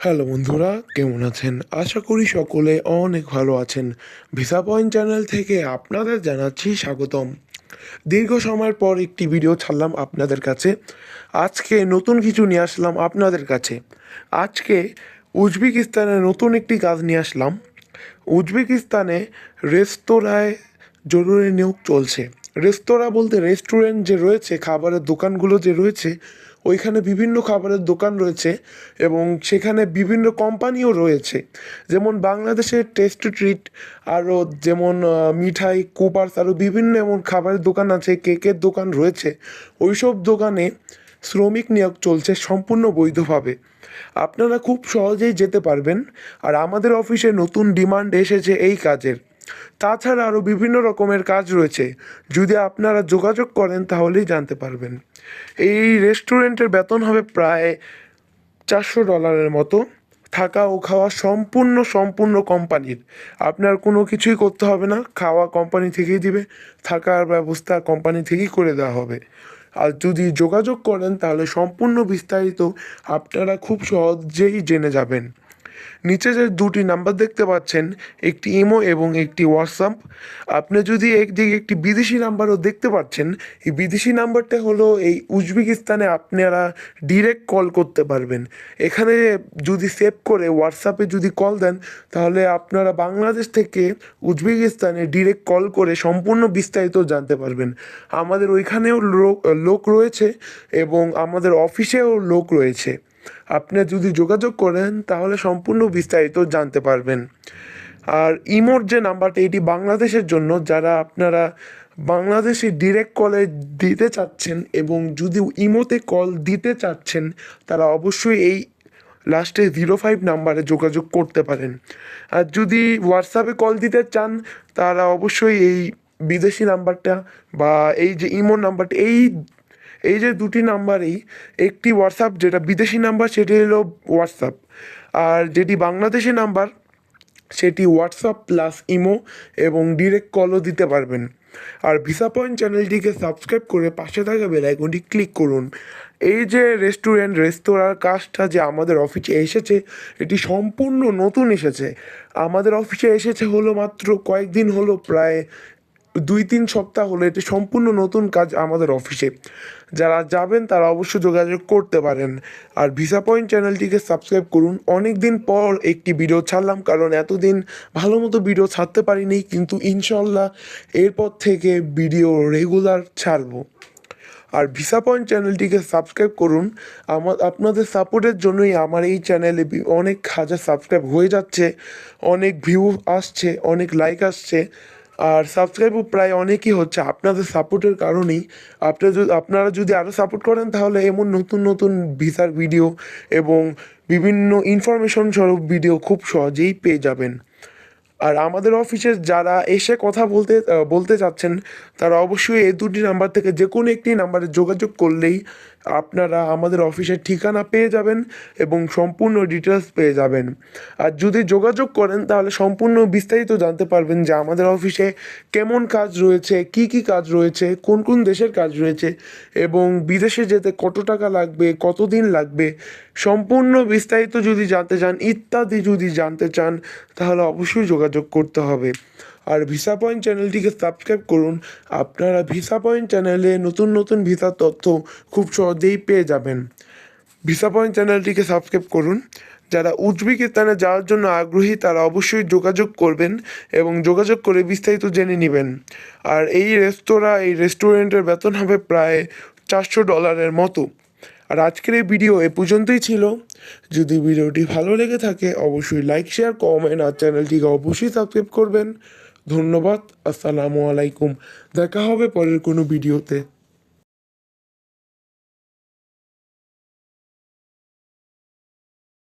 Hello বন্ধুরা, কেমন আছেন? আশা করি সকলে অনেক ভালো আছেন। ভিসা পয়েন্ট চ্যানেল থেকে আপনাদের জানাচ্ছি স্বাগতম। দীর্ঘ সময়ের পর একটি ভিডিও ছাড়লাম আপনাদের কাছে। আজকে নতুন কিছু নিয়ে আসলাম আপনাদের কাছে। আজকে উজবেকিস্তানে নতুন একটি কাজ নিয়ে আসলাম। উজবেকিস্তানে রেস্তোরাঁয় জরুরি নিয়োগ চলছে। রেস্তোরাঁ বলতে রেস্টুরেন্ট যে রয়েছে, খাবারের দোকানগুলো যে রয়েছে ওইখানে বিভিন্ন খাবারের দোকান রয়েছে এবং সেখানে বিভিন্ন কোম্পানিও রয়েছে। যেমন বাংলাদেশের টেস্ট ট্রিট আরও যেমন মিঠাই, কুপার্স, আরও বিভিন্ন এমন খাবারের দোকান আছে, কেকের দোকান রয়েছে। ওইসব দোকানে শ্রমিক নিয়োগ চলছে সম্পূর্ণ বৈধভাবে। আপনারা খুব সহজেই যেতে পারবেন। আর আমাদের অফিসে নতুন ডিমান্ড এসেছে এই কাজের। তাছাড়া আরও বিভিন্ন রকমের কাজ রয়েছে। যদি আপনারা যোগাযোগ করেন, তাহলেই জানতে পারবেন। এই রেস্টুরেন্টের বেতন হবে প্রায় চারশো ডলারের মতো। থাকা ও খাওয়া সম্পূর্ণ সম্পূর্ণ কোম্পানির। আপনার কোনো কিছুই করতে হবে না। খাওয়া কোম্পানি থেকেই দিবে। থাকার ব্যবস্থা কোম্পানি থেকেই করে দেওয়া হবে। আর যদি যোগাযোগ করেন, তাহলে সম্পূর্ণ বিস্তারিত আপনারা খুব সহজেই জেনে যাবেন। নিচে যে দুটি নাম্বার দেখতে পাচ্ছেন, একটি ইমো এবং একটি হোয়াটসঅ্যাপ। আপনি যদি একদিকে একটি বিদেশি নাম্বারও দেখতে পাচ্ছেন, এই বিদেশি নাম্বারটা হলো এই উজবেকিস্তানে আপনারা ডিরেক্ট কল করতে পারবেন। এখানে যদি সেভ করে হোয়াটসঅ্যাপে যদি কল দেন, তাহলে আপনারা বাংলাদেশ থেকে উজবেকিস্তানে ডিরেক্ট কল করে সম্পূর্ণ বিস্তারিত জানতে পারবেন। আমাদের ওইখানেও লোক লোক রয়েছে এবং আমাদের অফিসেও লোক রয়েছে। আপনি যদি যোগাযোগ করেন, তাহলে সম্পূর্ণ বিস্তারিত জানতে পারবেন। আর ইমোর যে নাম্বারটা, এটি বাংলাদেশের জন্য, যারা আপনারা বাংলাদেশে ডিরেক্ট কলে দিতে চাচ্ছেন এবং যদি ইমোতে কল দিতে চাচ্ছেন, তারা অবশ্যই এই লাস্টে জিরো ফাইভ নাম্বারে যোগাযোগ করতে পারেন। আর যদি হোয়াটসঅ্যাপে কল দিতে চান, তারা অবশ্যই এই বিদেশি নাম্বারটা বা এই যে ইমো নাম্বারটা, এই এই যে দুটি নাম্বারেই, একটি হোয়াটসঅ্যাপ যেটা বিদেশি নাম্বার, সেটি হলো হোয়াটসঅ্যাপ আর যেটি বাংলাদেশি নাম্বার, সেটি হোয়াটসঅ্যাপ প্লাস ইমো এবং ডিরেক্ট কলও দিতে পারবেন। আর ভিসা পয়েন্ট চ্যানেলটিকে সাবস্ক্রাইব করে পাশে থাকা বেলাইকনটি ক্লিক করুন। এই যে রেস্টুরেন্ট রেস্তোরাঁর কাজটা যে আমাদের অফিসে এসেছে, এটি সম্পূর্ণ নতুন এসেছে। আমাদের অফিসে এসেছে হলো মাত্র কয়েকদিন হলো, প্রায় দুই তিন সপ্তাহ হলো এটি সম্পূর্ণ নতুন কাজ আমাদের অফিসে। যারা যাবেন তারা অবশ্যই যোগাযোগ করতে পারেন। আর ভিসা পয়েন্ট চ্যানেলটিকে সাবস্ক্রাইব করুন। অনেক দিন পর একটি ভিডিও ছাড়লাম কারণ এতদিন ভালো মতো ভিডিও ছাড়তে পারিনি, কিন্তু ইনশাল্লাহ এরপর থেকে ভিডিও রেগুলার ছাড়বো। আর ভিসা পয়েন্ট চ্যানেলটিকে সাবস্ক্রাইব করুন। আমার আপনাদের সাপোর্টের জন্যই আমার এই চ্যানেলে অনেক হাজার সাবস্ক্রাইব হয়ে যাচ্ছে, অনেক ভিউ আসছে, অনেক লাইক আসছে। আর সাবস্ক্রাইবও প্রায় অনেকই হচ্ছে। আপনাদের সাপোর্টের কারণেই আপনারা যদি আপনারা যদি আরও সাপোর্ট করেন, তাহলে এমন নতুন নতুন ভিসার ভিডিও এবং বিভিন্ন ইনফরমেশন স্বরূপ ভিডিও খুব সহজেই পেয়ে যাবেন। আর আমাদের অফিসে যারা এসে কথা বলতে বলতে চাচ্ছেন, তারা অবশ্যই এই দুটি নাম্বার থেকে যে কোনো একটি নাম্বারে যোগাযোগ করলেই আপনারা আমাদের অফিসের ঠিকানা পেয়ে যাবেন এবং সম্পূর্ণ ডিটেলস পেয়ে যাবেন। আর যদি যোগাযোগ করেন, তাহলে সম্পূর্ণ বিস্তারিত জানতে পারবেন যে আমাদের অফিসে কেমন কাজ রয়েছে, কি কি কাজ রয়েছে, কোন কোন দেশের কাজ রয়েছে এবং বিদেশে যেতে কত টাকা লাগবে, কতদিন লাগবে, সম্পূর্ণ বিস্তারিত যদি জানতে চান, ইত্যাদি যদি জানতে চান, তাহলে অবশ্যই যোগাযোগ করতে হবে। আর ভিসা পয়েন্ট চ্যানেলটিকে সাবস্ক্রাইব করুন। আপনারা ভিসা পয়েন্ট চ্যানেলে নতুন নতুন ভিসার তথ্য খুব সহজেই পেয়ে যাবেন। ভিসা পয়েন্ট চ্যানেলটিকে সাবস্ক্রাইব করুন। যারা উজবেকিস্তানে যাওয়ার জন্য আগ্রহী, তারা অবশ্যই যোগাযোগ করবেন এবং যোগাযোগ করে বিস্তারিত জেনে নেবেন। আর এই রেস্তোরাঁ, এই রেস্টুরেন্টের বেতন হবে প্রায় চারশো ডলারের মতো। আর আজকের এই ভিডিও এ পর্যন্তই ছিল। যদি ভিডিওটি ভালো লেগে থাকে, অবশ্যই লাইক শেয়ার কমেন্ট আর চ্যানেলটিকে অবশ্যই সাবস্ক্রাইব করবেন। ধন্যবাদ আসসালামু আলাইকুম। দেখা হবে পরের কোনো ভিডিওতে।